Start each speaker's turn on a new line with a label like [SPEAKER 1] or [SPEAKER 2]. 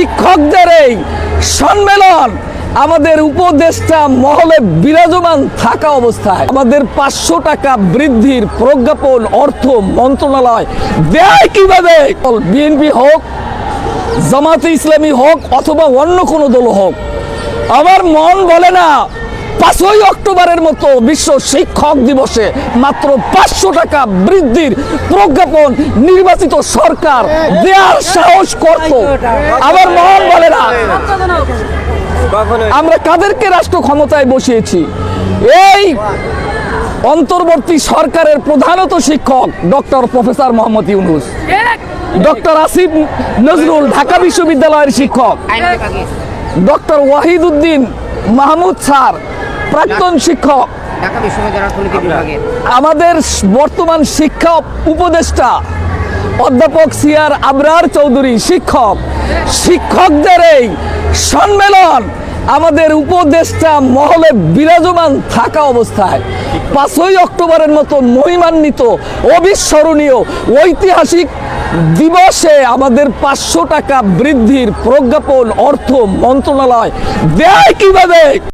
[SPEAKER 1] শিক্ষকদের এই সম্মেলন, আমাদের উপদেষ্টা মহলে বিরাজমান থাকা অবস্থায় আমাদের পাঁচশো টাকা বৃদ্ধির প্রজ্ঞাপন অর্থ মন্ত্রণালয় দেয় কীভাবে? বিএনপি হোক, জামাতে ইসলামী হোক, অথবা অন্য কোনো দল হোক, আমার মন বলে না পাঁচই অক্টোবরের মতো বিশ্ব শিক্ষক দিবসে মাত্র পাঁচশো টাকা বৃদ্ধির প্রজ্ঞাপন নির্বাচিত সরকার দেওয়ার সাহস করত। আমার মন বলে না আমরা কাদেরকে রাষ্ট্র ক্ষমতায় বসিয়েছি? এই অন্তর্বর্তী সরকারের প্রধানত শিক্ষক doctor professor Mohammad Yunus, doctor Asif Nazrul Dhaka বিশ্ববিদ্যালয়ের শিক্ষক, ডক্টর ওয়াহিদ উদ্দিন মাহমুদ স্যার প্রাক্তন শিক্ষক। আমাদের বর্তমান শিক্ষা উপদেষ্টা অধ্যাপক সিয়ার আবরার চৌধুরী শিক্ষক। শিক্ষকদের এই সম্মেলন আমাদের উপদেষ্টা মহলে বিরাজমান থাকা অবস্থায়। পাঁচই অক্টোবরের মতো মহিমান্বিত অবিস্মরণীয় ঐতিহাসিক দিবসে আমাদের পাঁচশো টাকা বৃদ্ধির প্রজ্ঞাপন অর্থ মন্ত্রণালয় দেয় কীভাবে?